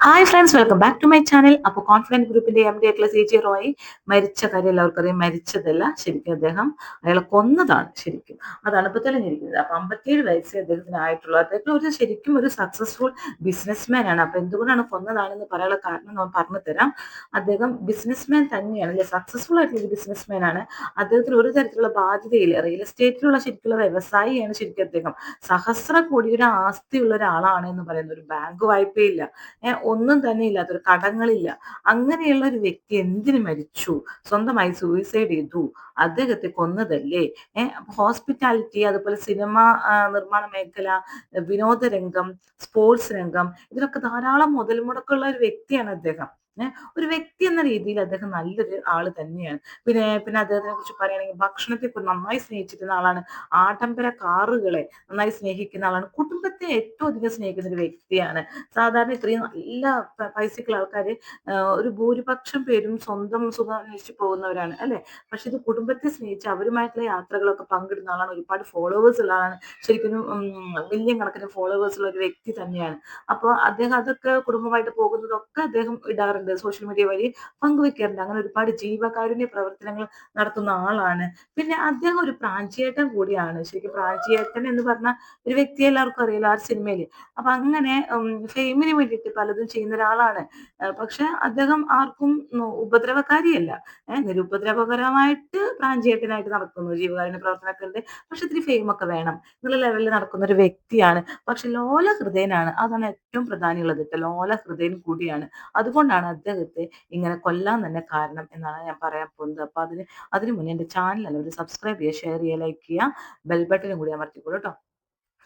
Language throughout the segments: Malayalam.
Hi friends welcome back to my channel അപ്പോൾ കോൺഫിഡന്റ് ഗ്രൂപ്പിന്റെ എം ഡി ആയിട്ടുള്ള സി ജി റോയ് മരിച്ച കാര്യം എല്ലാവർക്കും അറിയാം. മരിച്ചതല്ല ശരിക്കും അദ്ദേഹം അയാളെ കൊന്നതാണ് ശരിക്കും. അതാണ് ഇപ്പോൾ തെളിഞ്ഞിരിക്കുന്നത്. അമ്പത്തിയേഴ് വയസ്സേ അദ്ദേഹത്തിന് ആയിട്ടുള്ളൂ. അദ്ദേഹം ഒരു ശരിക്കും ഒരു സക്സസ്ഫുൾ ബിസിനസ്മാൻ ആണ്. അപ്പൊ എന്തുകൊണ്ടാണ് കൊന്നതാണെന്ന് പറയാനുള്ള കാരണം നമ്മൾ പറഞ്ഞു തരാം അദ്ദേഹം ബിസിനസ്മാൻ തന്നെയാണ്. അല്ലെ സക്സസ്ഫുൾ ആയിട്ടുള്ള ഒരു ബിസിനസ്മാൻ ആണ്. അദ്ദേഹത്തിന് ഒരു തരത്തിലുള്ള ബാധ്യതയില്ല. റിയൽ എസ്റ്റേറ്റിലുള്ള ശരിക്കുള്ള വ്യവസായിയാണ് ശരിക്കും അദ്ദേഹം. സഹസ്ര കോടിയുടെ ആസ്തിയുള്ള ഒരാളാണ് എന്ന് പറയുന്നത് ഒരു ബാങ്ക് വായ്പയില്ല. ഒന്നും തന്നെ ഇല്ലാത്തൊരു കടങ്ങളില്ല. അങ്ങനെയുള്ള ഒരു വ്യക്തി എന്തിനു മരിച്ചു? സ്വന്തമായി സൂയിസൈഡ് ചെയ്തു. അദ്ദേഹത്തെ കൊന്നതല്ലേ? ഹോസ്പിറ്റാലിറ്റി അതുപോലെ സിനിമ നിർമ്മാണ മേഖല വിനോദരംഗം സ്പോർട്സ് രംഗം ഇതിലൊക്കെ ധാരാളം മുതൽ മുടക്കുള്ള ഒരു വ്യക്തിയാണ് അദ്ദേഹം. ഒരു വ്യക്തി എന്ന രീതിയിൽ അദ്ദേഹം നല്ലൊരു ആൾ തന്നെയാണ്. പിന്നെ പിന്നെ അദ്ദേഹത്തിനെ കുറിച്ച് പറയുകയാണെങ്കിൽ ഭക്ഷണത്തെ നന്നായി സ്നേഹിച്ചിരുന്ന ആളാണ്. ആഡംബര കാറുകളെ നന്നായി സ്നേഹിക്കുന്ന ആളാണ്. കുടുംബത്തെ ഏറ്റവും അധികം സ്നേഹിക്കുന്ന ഒരു വ്യക്തിയാണ്. സാധാരണ ഇത്രയും നല്ല പൈസക്കുള്ള ആൾക്കാർ ഒരു ഭൂരിപക്ഷം പേരും സ്വന്തം സുഖം അന്വേഷിച്ച് പോകുന്നവരാണ് അല്ലെ? പക്ഷെ ഇത് കുടുംബത്തെ സ്നേഹിച്ച് അവരുമായിട്ടുള്ള യാത്രകളൊക്കെ പങ്കിടുന്ന ആളാണ്. ഒരുപാട് ഫോളോവേഴ്സ് ഉള്ള ആളാണ്. ശരിക്കും വലിയ കണക്കിന് ഫോളോവേഴ്സ് ഉള്ള ഒരു വ്യക്തി തന്നെയാണ്. അപ്പോൾ അദ്ദേഹം അതൊക്കെ കുടുംബമായിട്ട് പോകുന്നതൊക്കെ അദ്ദേഹം ഇടാറുണ്ട്. ചെയ്യാറുണ്ട് സോഷ്യൽ മീഡിയ വഴി പങ്കുവെക്കാറുണ്ട്. അങ്ങനെ ഒരുപാട് ജീവകാരുണ്യ പ്രവർത്തനങ്ങൾ നടത്തുന്ന ആളാണ്. പിന്നെ അദ്ദേഹം ഒരു പ്രാഞ്ചിയേട്ടൻ കൂടിയാണ്. ശരിക്കും പ്രാഞ്ചിയേട്ടൻ എന്ന് പറഞ്ഞ ഒരു വ്യക്തി എല്ലാവർക്കും അറിയില്ല ആ സിനിമയിൽ അപ്പൊ അങ്ങനെ ഫെയിമിന് വേണ്ടിയിട്ട് പലതും ചെയ്യുന്ന ഒരാളാണ്. പക്ഷെ അദ്ദേഹം ആർക്കും ഉപദ്രവകാരിയല്ല. നിരുപദ്രവകരമായിട്ട് പ്രാഞ്ചിയേട്ടനായിട്ട് നടക്കുന്നു. ജീവകാരുണ്യ പ്രവർത്തനമൊക്കെ ഉണ്ട്. പക്ഷെ ഇത്തിരി ഫെയിം ഒക്കെ വേണം. എന്നുള്ള ലെവലിൽ നടക്കുന്ന ഒരു വ്യക്തിയാണ്. പക്ഷെ ലോല ഹൃദയനാണ്. അതാണ് ഏറ്റവും പ്രധാനമുള്ളത് ലോല ഹൃദയൻ കൂടിയാണ്. അതുകൊണ്ടാണ് അദ്ദേഹത്തെ ഇങ്ങനെ കൊല്ലാൻ തന്നെ കാരണം എന്നാണ് ഞാൻ പറയാൻ പോകുന്നത്. അപ്പോൾ അതിന് അതിനു മുന്നേ എന്റെ ചാനൽ ഒരു സബ്സ്ക്രൈബ് ചെയ്യുക ഷെയർ ചെയ്യുക ലൈക്ക് ചെയ്യുക ബെൽ ബട്ടനും കൂടി അമർത്തിക്കോളൂ കേട്ടോ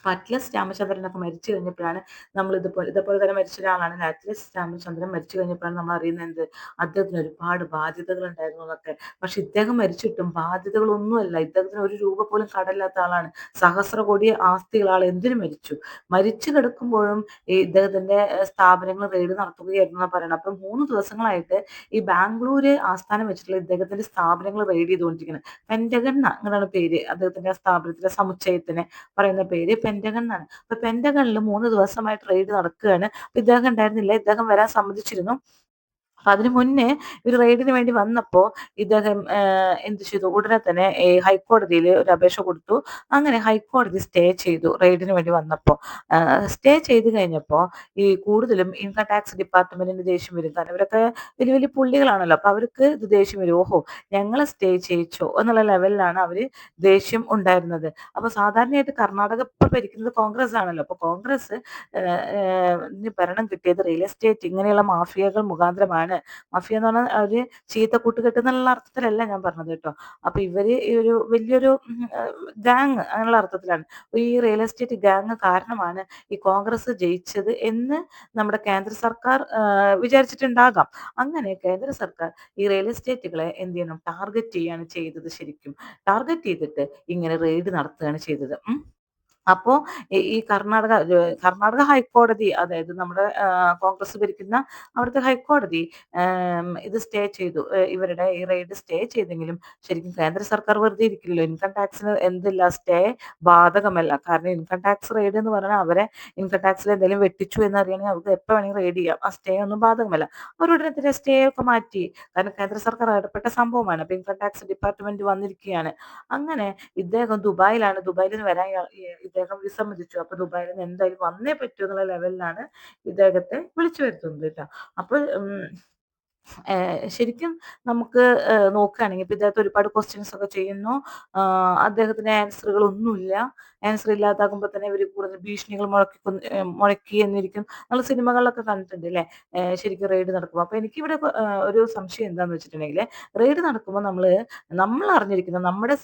അറ്റ്ലസ് രാമചന്ദ്രനൊക്കെ മരിച്ചു കഴിഞ്ഞപ്പോഴാണ് നമ്മൾ ഇതുപോലെ ഇതുപോലെ തന്നെ മരിച്ച ഒരാളാണ്. അറ്റ്ലസ് രാമചന്ദ്രൻ മരിച്ചു കഴിഞ്ഞപ്പോഴാണ് നമ്മൾ അറിയുന്നത് എന്ത്? അദ്ദേഹത്തിന് ഒരുപാട് ബാധ്യതകൾ ഉണ്ടായിരുന്നു എന്നൊക്കെ. പക്ഷെ ഇദ്ദേഹം മരിച്ചിട്ടും ബാധ്യതകളൊന്നുമല്ല. ഇദ്ദേഹത്തിന് ഒരു രൂപ പോലും കടല്ലാത്ത ആളാണ്. സഹസ്ര കോടി ആസ്തികൾ ആൾ എന്തിനു മരിച്ചു? മരിച്ചു കിടക്കുമ്പോഴും ഈ ഇദ്ദേഹത്തിന്റെ സ്ഥാപനങ്ങൾ റെയ്ഡ് നടത്തുകയായിരുന്നു എന്ന് പറയുന്നത്. അപ്പം മൂന്ന് ദിവസങ്ങളായിട്ട് ഈ ബാംഗ്ലൂര് ആസ്ഥാനം വെച്ചിട്ടുള്ള ഇദ്ദേഹത്തിന്റെ സ്ഥാപനങ്ങൾ റെയ്ഡ് ചെയ്തുകൊണ്ടിരിക്കുന്നത് പെന്റഗൺ അങ്ങനെയാണ് പേര് അദ്ദേഹത്തിന്റെ സ്ഥാപനത്തിന്റെ സമുച്ചയത്തിന് പറയുന്ന പേര്. എന്നാണ് അപ്പൊ പെന്റഗണിൽ മൂന്ന് ദിവസമായി ട്രേഡ് നടക്കുകയാണ്. ഇദ്ദേഹം ഉണ്ടായിരുന്നില്ല. ഇദ്ദേഹം വരാൻ സമ്മതിച്ചിരുന്നു. അപ്പൊ അതിനു മുന്നേ ഒരു റെയ്ഡിന് വേണ്ടി വന്നപ്പോൾ ഇദ്ദേഹം എന്ത് ചെയ്തു? ഉടനെ തന്നെ ഹൈക്കോടതിയിൽ ഒരു അപേക്ഷ കൊടുത്തു. അങ്ങനെ ഹൈക്കോടതി സ്റ്റേ ചെയ്തു റെയ്ഡിന് വേണ്ടി വന്നപ്പോൾ സ്റ്റേ ചെയ്ത് കഴിഞ്ഞപ്പോൾ ഈ കൂടുതലും ഇൻകം ടാക്സ് ഡിപ്പാർട്ട്മെന്റിന്റെ ദേഷ്യം വരും. കാരണം ഇവരൊക്കെ വലിയ വലിയ പുള്ളികളാണല്ലോ. അപ്പൊ അവർക്ക് ഇത് ദേഷ്യം വരും. ഓഹോ ഞങ്ങളെ സ്റ്റേ ചെയ്യിച്ചോ എന്നുള്ള ലെവലിലാണ് അവർ ദേഷ്യം ഉണ്ടായിരുന്നത്. അപ്പൊ സാധാരണയായിട്ട് കർണാടക ഇപ്പൊ ഭരിക്കുന്നത് കോൺഗ്രസ് ആണല്ലോ. അപ്പൊ കോൺഗ്രസ് ഭരണം കിട്ടിയത് റിയൽ എസ്റ്റേറ്റ് ഇങ്ങനെയുള്ള മാഫിയകൾ മുഖാന്തരമാണ് മഫിയ എന്ന് പറഞ്ഞാൽ അവർ ചീത്ത കൂട്ടുകെട്ട് എന്നുള്ള അർത്ഥത്തിലല്ല ഞാൻ പറഞ്ഞത് കേട്ടോ. അപ്പൊ ഇവർ ഈ ഒരു വലിയൊരു ഗാങ് അങ്ങനെയുള്ള അർത്ഥത്തിലാണ്. ഈ റിയൽ എസ്റ്റേറ്റ് ഗാങ് കാരണമാണ് ഈ കോൺഗ്രസ് ജയിച്ചത് എന്ന് നമ്മുടെ കേന്ദ്ര സർക്കാർ വിചാരിച്ചിട്ടുണ്ടാകാം. അങ്ങനെ കേന്ദ്ര സർക്കാർ ഈ റിയൽ എസ്റ്റേറ്റുകളെ എന്ത് ചെയ്യണം? ടാർഗറ്റ് ചെയ്യാണ് ചെയ്തത് ശരിക്കും. ടാർഗറ്റ് ചെയ്തിട്ട് ഇങ്ങനെ റെയ്ഡ് നടത്തുകയാണ് ചെയ്തത്. അപ്പോൾ ഈ കർണാടക കർണാടക ഹൈക്കോടതി അതായത് നമ്മുടെ കോൺഗ്രസ് ഭരിക്കുന്ന അവിടുത്തെ ഹൈക്കോടതി ഇത് സ്റ്റേ ചെയ്തു. ഇവരുടെ ഈ റെയ്ഡ് സ്റ്റേ ചെയ്തെങ്കിലും ശരിക്കും കേന്ദ്ര സർക്കാർ വെറുതെ ഇരിക്കില്ലല്ലോ. ഇൻകം ടാക്സിന് എന്തില്ല? സ്റ്റേ ബാധകമല്ല. കാരണം ഇൻകം ടാക്സ് റെയ്ഡ് എന്ന് പറഞ്ഞാൽ അവരെ ഇൻകം ടാക്സിൽ എന്തെങ്കിലും വെട്ടിച്ചു എന്ന് അറിയണമെങ്കിൽ അവർക്ക് എപ്പോൾ വേണമെങ്കിൽ റെയ്ഡ് ചെയ്യാം. ആ സ്റ്റേ ഒന്നും ബാധകമല്ല. അവരുടെ സ്റ്റേ ഒക്കെ മാറ്റി. കാരണം കേന്ദ്ര സർക്കാർ ഇടപെട്ട സംഭവമാണ്. അപ്പൊ ഇൻകം ടാക്സ് ഡിപ്പാർട്ട്മെന്റ് വന്നിരിക്കുകയാണ്. അങ്ങനെ ഇദ്ദേഹം ദുബായിലാണ്. ദുബായിൽ നിന്ന് വരാൻ ഇദ്ദേഹം വിസമ്മതിച്ചു അപ്പൊ ദുബായിൽ നിന്ന് എന്തായാലും വന്നേ പറ്റൂ എന്നുള്ള ലെവലിലാണ് ഇദ്ദേഹത്തെ വിളിച്ചു വരുത്തുന്നത് കേട്ടോ അപ്പോൾ ശരിക്കും നമുക്ക് നോക്കുകയാണെങ്കിൽ ഇപ്പൊ ഇദ്ദേഹത്തെ ഒരുപാട് ക്വസ്റ്റ്യൻസ് ഒക്കെ ചെയ്യുന്നു. അദ്ദേഹത്തിന് ആൻസറുകൾ ഒന്നുമില്ല ആൻസർ ഇല്ലാതാകുമ്പോൾ തന്നെ ഇവർ കൂടുതൽ ഭീഷണികൾ മുഴക്കി മുഴക്കി എന്നിരിക്കും. നമ്മൾ സിനിമകളിലൊക്കെ കണ്ടിട്ടുണ്ട് അല്ലേ? ശരിക്കും റെയ്ഡ് നടക്കുമ്പോൾ. അപ്പോൾ എനിക്കിവിടെ ഒരു സംശയം എന്താണെന്ന് വെച്ചിട്ടുണ്ടെങ്കിൽ റെയ്ഡ് നടക്കുമ്പോൾ നമ്മൾ നമ്മൾ അറിഞ്ഞിരിക്കുന്ന നമ്മുടെ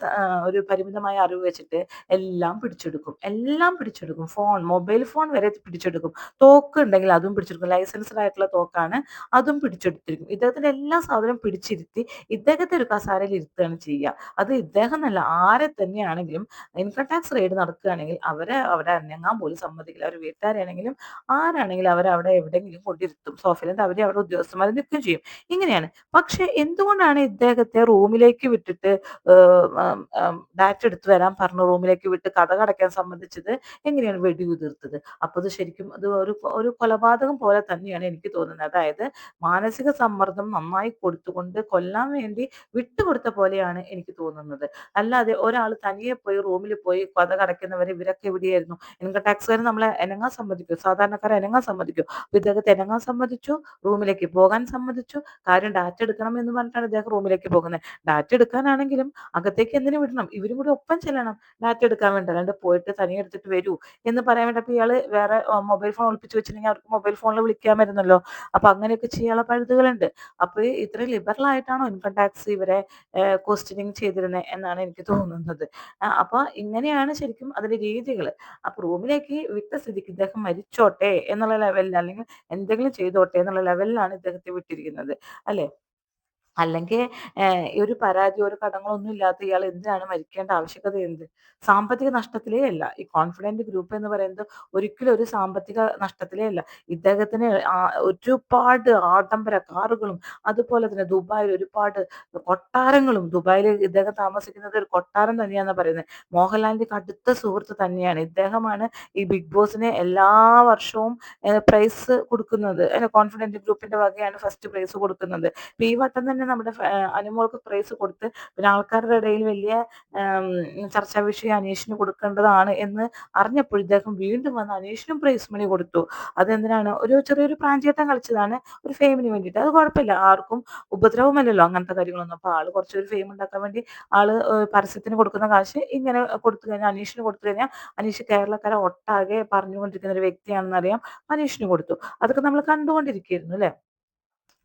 ഒരു പരിമിതമായ അറിവ് വെച്ചിട്ട് എല്ലാം പിടിച്ചെടുക്കും. എല്ലാം പിടിച്ചെടുക്കും. ഫോൺ മൊബൈൽ ഫോൺ വരെ പിടിച്ചെടുക്കും. തോക്ക് ഉണ്ടെങ്കിൽ അതും പിടിച്ചെടുക്കും. ലൈസൻസ്ഡ് ആയിട്ടുള്ള തോക്കാണ് അതും പിടിച്ചെടുത്തിരിക്കും. ഇദ്ദേഹത്തിന്റെ എല്ലാ സാധനവും പിടിച്ചിരുത്തി ഇദ്ദേഹത്തെ ഒരു കസാരയിൽ ഇരുത്തുകയാണ് ചെയ്യുക. അത് ഇദ്ദേഹം എന്നല്ല ആരെ തന്നെയാണെങ്കിലും ഇൻകം ടാക്സ് റെയ്ഡ് നടക്കുകയാണെങ്കിൽ അവരെ അവിടെ അനങ്ങാൻ പോലും സമ്മതിക്കില്ല. അവർ വീട്ടുകാരാണെങ്കിലും ആരാണെങ്കിലും അവരെ അവിടെ എവിടെയെങ്കിലും കൊണ്ടിരുത്തും. സോഫയിൽ എന്നിട്ട് അവരെ അവിടെ ഉദ്യോഗസ്ഥന്മാരെ നിൽക്കുകയും ചെയ്യും. ഇങ്ങനെയാണ്. പക്ഷെ എന്തുകൊണ്ടാണ് ഇദ്ദേഹത്തെ റൂമിലേക്ക് വിട്ടിട്ട് ഡാറ്റ എടുത്തു വരാൻ പറഞ്ഞു റൂമിലേക്ക് വിട്ട് കഥ കടയ്ക്കാൻ സംബന്ധിച്ചത് എങ്ങനെയാണ് വെടിയുതിർത്തത്? അപ്പോൾ അത് ശരിക്കും അത് ഒരു ഒരു കൊലപാതകം പോലെ തന്നെയാണ് എനിക്ക് തോന്നുന്നത്. അതായത് മാനസിക സമ്മർദ്ദം നന്നായി കൊടുത്തുകൊണ്ട് കൊല്ലാൻ വേണ്ടി വിട്ടുകൊടുത്ത പോലെയാണ് എനിക്ക് തോന്നുന്നത്. അല്ലാതെ ഒരാൾ തനിയെ പോയി റൂമിൽ പോയി കഥ കടക്കുന്നവരെ ഇവരൊക്കെ എവിടെയായിരുന്നു? ഇൻകം ടാക്സുകാരൻ നമ്മളെ എനങ്ങാൻ സമ്മതിക്കും? സാധാരണക്കാരെ എനങ്ങാൻ സമ്മതിക്കും? അപ്പൊ ഇദ്ദേഹത്തെ എനങ്ങാൻ സമ്മതിച്ചു റൂമിലേക്ക് പോകാൻ സമ്മതിച്ചു. കാര്യം ഡാറ്റ എടുക്കണം എന്ന് പറഞ്ഞിട്ടാണ് ഇദ്ദേഹം റൂമിലേക്ക് പോകുന്നത്. ഡാറ്റ എടുക്കാനാണെങ്കിലും അകത്തേക്ക് എന്തിനു വിടണം? ഇവരും കൂടി ഒപ്പം ചെല്ലണം. ഡാറ്റ എടുക്കാൻ വേണ്ടി. അല്ലാണ്ട് പോയിട്ട് തനിയെ എടുത്തിട്ട് വരൂ എന്ന് പറയാൻ വേണ്ടി. ഇയാൾ വേറെ മൊബൈൽ ഫോൺ ഒളിപ്പിച്ച് വെച്ചിട്ടുണ്ടെങ്കിൽ അവർക്ക് മൊബൈൽ ഫോണിൽ വിളിക്കാമായിരുന്നല്ലോ അപ്പൊ അങ്ങനെയൊക്കെ ചെയ്യാനുള്ള പഴുതുകളുണ്ട്. അപ്പൊ ഇത്ര ലിബറൽ ആയിട്ടാണോ ഇൻകം ടാക്സ് ഇവരെ ക്വസ്റ്റ്യനിങ് ചെയ്തിരുന്നത് എന്നാണ് എനിക്ക് തോന്നുന്നത്. അപ്പൊ ഇങ്ങനെയാണ് ശരിക്കും അതിന്റെ രീതികൾ അപ്പൊ റൂമിലേക്ക് വിട്ട സ്ഥിതിക്ക് ഇദ്ദേഹം മരിച്ചോട്ടെ എന്നുള്ള ലെവലിൽ അല്ലെങ്കിൽ എന്തെങ്കിലും ചെയ്തോട്ടെ എന്നുള്ള ലെവലിലാണ് ഇദ്ദേഹത്തെ വിട്ടിരിക്കുന്നത്. അല്ലെ? അല്ലെങ്കിൽ ഒരു പരാതി ഒരു കടങ്ങളൊന്നും ഇല്ലാത്ത ഇയാൾ എന്തിനാണ് മരിക്കേണ്ട ആവശ്യകത എന്ത്? സാമ്പത്തിക നഷ്ടത്തിലേ അല്ല. ഈ കോൺഫിഡന്റ് ഗ്രൂപ്പ് എന്ന് പറയുന്നത് ഒരിക്കലും ഒരു സാമ്പത്തിക നഷ്ടത്തിലേ അല്ല. ഇദ്ദേഹത്തിന് ഒരുപാട് ആഡംബര കാറുകളും അതുപോലെ തന്നെ ദുബായിൽ ഒരുപാട് കൊട്ടാരങ്ങളും ദുബായിൽ ഇദ്ദേഹം താമസിക്കുന്നത് ഒരു കൊട്ടാരം തന്നെയാണെന്ന് പറയുന്നത് മോഹൻലാലിന്റെ കടുത്ത സുഹൃത്ത് തന്നെയാണ്. ഇദ്ദേഹമാണ് ഈ ബിഗ് ബോസിനെ എല്ലാ വർഷവും പ്രൈസ് കൊടുക്കുന്നത്. കോൺഫിഡന്റ് ഗ്രൂപ്പിന്റെ വകയാണ് ഫസ്റ്റ് പ്രൈസ് കൊടുക്കുന്നത്. ഈ വട്ടം തന്നെ നമ്മുടെ അനുമോൾക്ക് പ്രൈസ് കൊടുത്ത് പിന്നെ ആൾക്കാരുടെ ഇടയിൽ വലിയ ചർച്ചാ വിഷയം അനീഷിന് കൊടുക്കേണ്ടതാണ് എന്ന് അറിഞ്ഞപ്പോൾ ഇദ്ദേഹം വീണ്ടും വന്ന് അനീഷിനും പ്രൈസ് മണി കൊടുത്തു. അതെന്തിനാണ്? ഒരു ചെറിയൊരു പ്രാഞ്ചേട്ടം കളിച്ചതാണ്. ഒരു ഫെയിമിന് വേണ്ടിയിട്ട്. അത് കുഴപ്പമില്ല. ആർക്കും ഉപദ്രവമല്ലല്ലോ അങ്ങനത്തെ കാര്യങ്ങളൊന്നും. അപ്പോൾ ആൾ കുറച്ചൊരു ഫെയിം ഉണ്ടാക്കാൻ വേണ്ടി ആൾ പരസ്യത്തിന് കൊടുക്കുന്ന കാശ് ഇങ്ങനെ കൊടുത്തു കഴിഞ്ഞാൽ അനീഷിന് കൊടുത്തു കഴിഞ്ഞാൽ അനീഷ് കേരളക്കാരെ ഒട്ടാകെ പറഞ്ഞുകൊണ്ടിരിക്കുന്ന ഒരു വ്യക്തിയാണെന്ന് അറിയാം അനീഷിന് കൊടുത്തു. അതൊക്കെ നമ്മൾ കണ്ടുകൊണ്ടിരിക്കുകയായിരുന്നു അല്ലേ?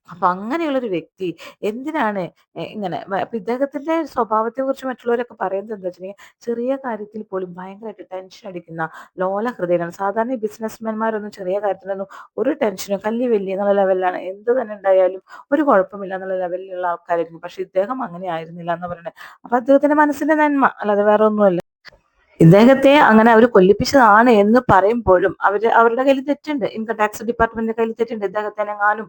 അപ്പൊ അങ്ങനെയുള്ളൊരു വ്യക്തി എന്തിനാണ് ഇങ്ങനെ ഇദ്ദേഹത്തിന്റെ സ്വഭാവത്തെ കുറിച്ച് മറ്റുള്ളവരൊക്കെ പറയുന്നത് എന്താ വെച്ചിട്ടുണ്ടെങ്കിൽ ചെറിയ കാര്യത്തിൽ പോലും ഭയങ്കരമായിട്ട് ടെൻഷൻ അടിക്കുന്ന ലോല ഹൃദയനാണ് സാധാരണ ബിസിനസ്മാൻമാരൊന്നും ചെറിയ കാര്യത്തിലൊന്നും ഒരു ടെൻഷനും കല്ലി വലിയ എന്നുള്ള ലെവലിലാണ് എന്ത് തന്നെ ഉണ്ടായാലും ഒരു കുഴപ്പമില്ല എന്നുള്ള ലെവലിലുള്ള ആൾക്കാരായിരിക്കും. പക്ഷെ ഇദ്ദേഹം അങ്ങനെ ആയിരുന്നില്ല എന്ന് പറയുന്നത് അപ്പൊ അദ്ദേഹത്തിന്റെ മനസ്സിന്റെ നന്മ അല്ലാതെ വേറെ ഒന്നുമല്ല. ഇദ്ദേഹത്തെ അങ്ങനെ അവർ കൊല്ലിപ്പിച്ചതാണ് എന്ന് പറയുമ്പോഴും അവർ അവരുടെ കയ്യിൽ തെറ്റുണ്ട്. ഇൻകം ടാക്സ് ഡിപ്പാർട്ട്മെന്റിന്റെ കയ്യിൽ തെറ്റുണ്ട്. ഇദ്ദേഹത്തെ എങ്ങാനും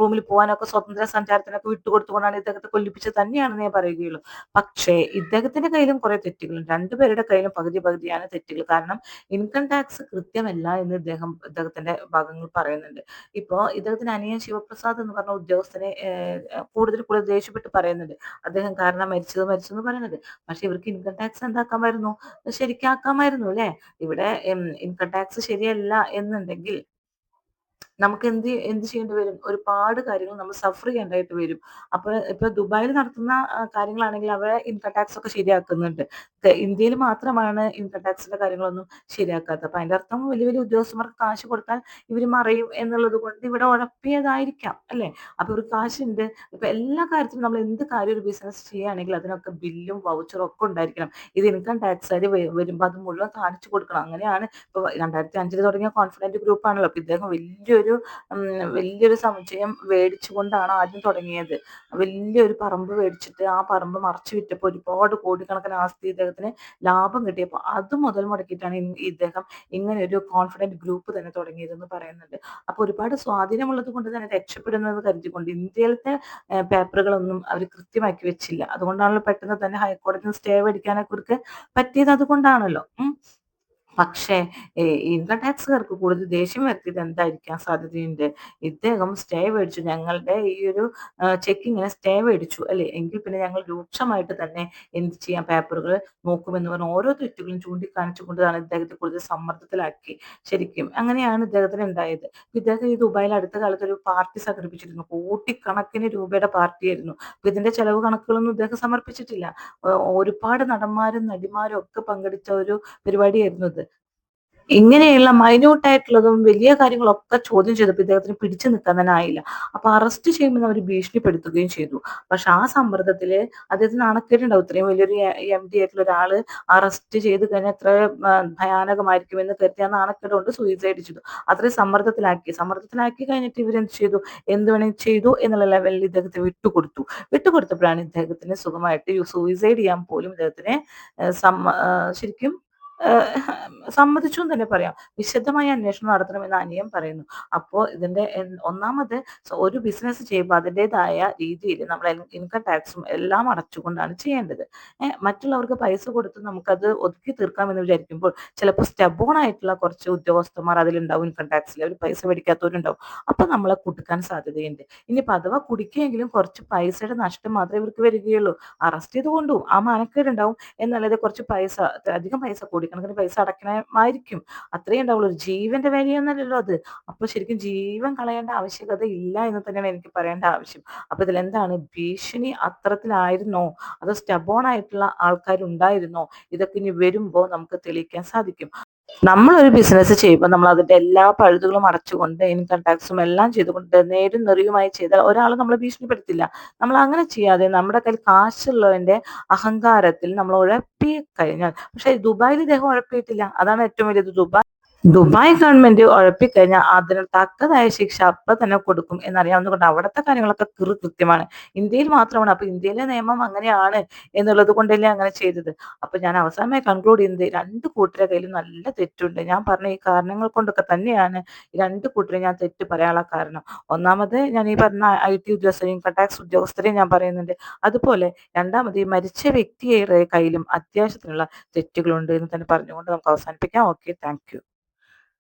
റൂമിൽ പോകാനൊക്കെ സ്വതന്ത്ര സഞ്ചാരത്തിനൊക്കെ വിട്ടുകൊടുത്തുകൊണ്ടാണ് ഇദ്ദേഹത്തെ കൊല്ലിപ്പിച്ചത് തന്നെയാണെന്ന് ഞാൻ പറയുകയുള്ളൂ. പക്ഷേ ഇദ്ദേഹത്തിന്റെ കയ്യിലും കുറെ തെറ്റുകളുണ്ട്. രണ്ടുപേരുടെ കയ്യിലും പകുതി പകുതിയാണ് തെറ്റുകൾ. കാരണം ഇൻകം ടാക്സ് കൃത്യമല്ല എന്ന് ഇദ്ദേഹം ഇദ്ദേഹത്തിന്റെ ഭാഗങ്ങൾ പറയുന്നുണ്ട്. ഇപ്പോ ഇദ്ദേഹത്തിന് അനിയൻ ശിവപ്രസാദ് എന്ന് പറഞ്ഞ ഉദ്യോഗസ്ഥനെ കൂടുതൽ കൂടുതൽ ദേഷ്യപ്പെട്ട് പറയുന്നുണ്ട്. അദ്ദേഹം കാരണം മരിച്ചത് മരിച്ചെന്ന് പറയുന്നത് പക്ഷെ ഇവർക്ക് ഇൻകം ടാക്സ് എന്താക്കാമായിരുന്നു ശരിക്കാക്കാമായിരുന്നു അല്ലെ? ഇവിടെ ഇൻകം ടാക്സ് ശരിയല്ല എന്നുണ്ടെങ്കിൽ നമുക്ക് എന്ത് എന്ത് ചെയ്യേണ്ടി വരും? ഒരുപാട് കാര്യങ്ങൾ നമ്മൾ സഫർ ചെയ്യേണ്ടതായിട്ട് വരും. അപ്പോൾ ഇപ്പൊ ദുബായിൽ നടത്തുന്ന കാര്യങ്ങളാണെങ്കിൽ അവരെ ഇൻകം ടാക്സ് ഒക്കെ ശരിയാക്കുന്നുണ്ട്. ഇന്ത്യയിൽ മാത്രമാണ് ഇൻകം ടാക്സിന്റെ കാര്യങ്ങളൊന്നും ശരിയാക്കാത്തത്. അപ്പൊ അതിന്റെ അർത്ഥം വലിയ വലിയ ഉദ്യോഗസ്ഥർക്ക് കാശ് കൊടുത്താൽ ഇവർ മറയും എന്നുള്ളത് കൊണ്ട് ഇവിടെ ഉഴപ്പിയതായിരിക്കാം അല്ലെ? അപ്പൊ ഒരു കാശുണ്ട്. ഇപ്പൊ എല്ലാ കാര്യത്തിലും നമ്മൾ എന്ത് കാര്യം ഒരു ബിസിനസ് ചെയ്യുകയാണെങ്കിൽ അതിനൊക്കെ ബില്ലും വൗച്ചറും ഒക്കെ ഉണ്ടായിരിക്കണം. ഇത് ഇൻകം ടാക്സ് ആര് വരുമ്പോൾ അത് മുഴുവൻ കാണിച്ചു കൊടുക്കണം. അങ്ങനെയാണ് ഇപ്പൊ രണ്ടായിരത്തി അഞ്ചിൽ തുടങ്ങിയ കോൺഫിഡന്റ് ഗ്രൂപ്പ് ആണല്ലോ. അപ്പൊ ഇദ്ദേഹം വലിയൊരു വലിയൊരു വലിയൊരു സമുച്ചയം മേടിച്ചുകൊണ്ടാണ് ആദ്യം തുടങ്ങിയത്. വലിയൊരു പറമ്പ് മേടിച്ചിട്ട് ആ പറമ്പ് മറച്ചു വിറ്റപ്പോൾ ഒരുപാട് കോടിക്കണക്കിന് ആസ്തി ഇദ്ദേഹത്തിന് ലാഭം കിട്ടിയപ്പോൾ അത് മുതൽ മുടക്കിയിട്ടാണ് ഇദ്ദേഹം ഇങ്ങനെ ഒരു കോൺഫിഡന്റ് ഗ്രൂപ്പ് തന്നെ തുടങ്ങിയതെന്ന് പറയുന്നുണ്ട്. അപ്പോൾ ഒരുപാട് സ്വാധീനമുള്ളത് കൊണ്ട് തന്നെ രക്ഷപ്പെടുന്നത് കരുതിക്കൊണ്ട് ഇന്ത്യയിലത്തെ പേപ്പറുകളൊന്നും അവർ കൃത്യമാക്കി വെച്ചില്ല. അതുകൊണ്ടാണല്ലോ പെട്ടെന്ന് തന്നെ ഹൈക്കോടതിയിൽ സ്റ്റേ മേടിക്കാനൊക്കെ പറ്റിയത് അതുകൊണ്ടാണല്ലോ. പക്ഷേ ഇൻകം ടാക്സുകാർക്ക് കൂടുതൽ ദേഷ്യം വരുത്തിയത് എന്തായിരിക്കാൻ സാധ്യതയുണ്ട്? ഇദ്ദേഹം സ്റ്റേ മേടിച്ചു. ഞങ്ങളുടെ ഈ ഒരു ചെക്കിങ്ങിന് സ്റ്റേ മേടിച്ചു അല്ലെ? എങ്കിൽ പിന്നെ ഞങ്ങൾ രൂക്ഷമായിട്ട് തന്നെ എന്ത് ചെയ്യാം? പേപ്പറുകൾ നോക്കുമെന്ന് പറഞ്ഞ ഓരോ തെറ്റുകളും ചൂണ്ടിക്കാണിച്ചുകൊണ്ടാണ് ഇദ്ദേഹത്തെ കൂടുതൽ സമ്മർദ്ദത്തിലാക്കി. ശരിക്കും അങ്ങനെയാണ് ഇദ്ദേഹത്തിന് ഉണ്ടായത്. ഇദ്ദേഹം ഈ ദുബായിൽ അടുത്ത കാലത്ത് ഒരു പാർട്ടി സംഘടിപ്പിച്ചിരുന്നു. കോട്ടിക്കണക്കിന് രൂപയുടെ പാർട്ടിയായിരുന്നു. ഇതിന്റെ ചെലവ് കണക്കുകളൊന്നും ഇദ്ദേഹം സമർപ്പിച്ചിട്ടില്ല. ഒരുപാട് നടന്മാരും നടിമാരും ഒക്കെ പങ്കെടുത്ത ഒരു പരിപാടിയായിരുന്നു ഇത്. ഇങ്ങനെയുള്ള മൈന്യൂട്ടായിട്ടുള്ളതും വലിയ കാര്യങ്ങളൊക്കെ ചോദ്യം ചെയ്തപ്പോൾ ഇദ്ദേഹത്തിന് പിടിച്ചു നിൽക്കാൻ തന്നെ ആയില്ല അപ്പൊ അറസ്റ്റ് ചെയ്യുമ്പോൾ അവർ ഭീഷണിപ്പെടുത്തുകയും ചെയ്തു. പക്ഷെ ആ സമ്മർദ്ദത്തിൽ അദ്ദേഹത്തിന് അണക്കേട്ടുണ്ടാവും ഇത്രയും വലിയൊരു എം ഡി ആയിട്ടുള്ള ഒരാൾ അറസ്റ്റ് ചെയ്ത് കഴിഞ്ഞാൽ എത്ര ഭയാനകമായിരിക്കുമെന്ന് കരുതി അന്ന് നാണക്കേട് കൊണ്ട് സൂയിസൈഡ് ചെയ്തു. അത്രയും സമ്മർദ്ദത്തിലാക്കി. സമ്മർദ്ദത്തിലാക്കി കഴിഞ്ഞിട്ട് ഇവരെന്ത് ചെയ്തു? എന്ത് വേണമെങ്കിൽ ചെയ്തു എന്നുള്ള ലെവലിൽ ഇദ്ദേഹത്തെ വിട്ടുകൊടുത്തു. വിട്ടുകൊടുത്തപ്പോഴാണ് ഇദ്ദേഹത്തിന് സുഖമായിട്ട് സൂയിസൈഡ് ചെയ്യാൻ പോലും ഇദ്ദേഹത്തിനെ ശരിക്കും സമ്മതിച്ചു എന്ന് തന്നെ പറയാം. വിശദമായ അന്വേഷണം നടത്തണമെന്ന് അനിയം പറയുന്നു. അപ്പോൾ ഇതിന്റെ എൻ- ഒന്നാമത് ഒരു ബിസിനസ് ചെയ്യുമ്പോൾ അതിന്റെതായ രീതിയിൽ നമ്മൾ ഇൻകം ടാക്സും എല്ലാം അടച്ചുകൊണ്ടാണ് ചെയ്യേണ്ടത്. മറ്റുള്ളവർക്ക് പൈസ കൊടുത്ത് നമുക്കത് ഒതുക്കി തീർക്കാമെന്ന് വിചാരിക്കുമ്പോൾ ചിലപ്പോൾ സ്റ്റെബോൺ ആയിട്ടുള്ള കുറച്ച് ഉദ്യോഗസ്ഥന്മാർ അതിലുണ്ടാവും ഇൻകം ടാക്സിൽ അവർ പൈസ മേടിക്കാത്തവരുണ്ടാവും. അപ്പൊ നമ്മളെ കുടുക്കാൻ സാധ്യതയുണ്ട്. ഇനിയിപ്പോൾ അഥവാ കുടിക്കുമെങ്കിലും കുറച്ച് പൈസയുടെ നഷ്ടം മാത്രമേ ഇവർക്ക് വരികയുള്ളൂ. അറസ്റ്റ് ചെയ്തുകൊണ്ടും ആ മാനക്കേടുണ്ടാവും. എന്നല്ലാതെ കുറച്ച് പൈസ അധികം പൈസ കോടിക്കണക്കിന് പൈസ അടക്കണമായിരിക്കും. അത്രയും ഉണ്ടാവുള്ളൂ. ഒരു ജീവന്റെ വിലയൊന്നല്ലല്ലോ അത്. അപ്പൊ ശരിക്കും ജീവൻ കളയേണ്ട ആവശ്യകത ഇല്ല എന്ന് തന്നെയാണ് എനിക്ക് പറയേണ്ട ആവശ്യം. അപ്പൊ ഇതിൽ എന്താണ്? ഭീഷണി അത്തരത്തിലായിരുന്നോ? അതോ സ്റ്റബോൺ ആയിട്ടുള്ള ആൾക്കാരുണ്ടായിരുന്നോ? ഇതൊക്കെ ഇനി വരുമ്പോ നമുക്ക് തെളിയിക്കാൻ സാധിക്കും. നമ്മളൊരു ബിസിനസ് ചെയ്യുമ്പോൾ നമ്മൾ അതിന്റെ എല്ലാ പഴുതുകളും അടച്ചുകൊണ്ട് ഇൻകം ടാക്സും എല്ലാം ചെയ്തുകൊണ്ട് നേരും നെറിയുമായി ചെയ്താൽ ഒരാൾ നമ്മളെ ഭീഷണിപ്പെടുത്തില്ല. നമ്മൾ അങ്ങനെ ചെയ്യാതെ നമ്മുടെ കയ്യിൽ കാശുള്ളതിന്റെ അഹങ്കാരത്തിൽ നമ്മൾ ഉഴപ്പി കഴിഞ്ഞാൽ പക്ഷെ ദുബായിൽ ഇദ്ദേഹം ഉഴപ്പിയിട്ടില്ല. അതാണ് ഏറ്റവും വലിയത് ദുബായ് ദുബായ് ഗവൺമെന്റ് ഉഴപ്പിക്കഴിഞ്ഞാൽ അതിന് തക്കതായ ശിക്ഷ അപ്പൊ തന്നെ കൊടുക്കും എന്നറിയാവുന്നതുകൊണ്ട് അവിടുത്തെ കാര്യങ്ങളൊക്കെ കൃ കൃത്യമാണ്. ഇന്ത്യയിൽ മാത്രമാണ്. അപ്പൊ ഇന്ത്യയിലെ നിയമം അങ്ങനെയാണ് എന്നുള്ളത് കൊണ്ടല്ലേ അങ്ങനെ ചെയ്തത്. അപ്പൊ ഞാൻ അവസാനമായി കൺക്ലൂഡ് ചെയ്യുന്നത് രണ്ട് കൂട്ടരെ കയ്യിൽ നല്ല തെറ്റുണ്ട്. ഞാൻ പറഞ്ഞ ഈ കാരണങ്ങൾ കൊണ്ടൊക്കെ തന്നെയാണ് രണ്ട് കൂട്ടരെ ഞാൻ തെറ്റ് പറയാനുള്ള കാരണം. ഒന്നാമത് ഞാൻ ഈ പറഞ്ഞ ഐ ടി ഉദ്യോഗസ്ഥരെയും ഇൻകം ടാക്സ് ഉദ്യോഗസ്ഥരെയും ഞാൻ പറയുന്നുണ്ട്. അതുപോലെ രണ്ടാമത് ഈ മരിച്ച വ്യക്തിയുടെ കയ്യിലും അത്യാവശ്യത്തിനുള്ള തെറ്റുകളുണ്ട് എന്ന് തന്നെ പറഞ്ഞുകൊണ്ട് നമുക്ക് അവസാനിപ്പിക്കാം. Okay thank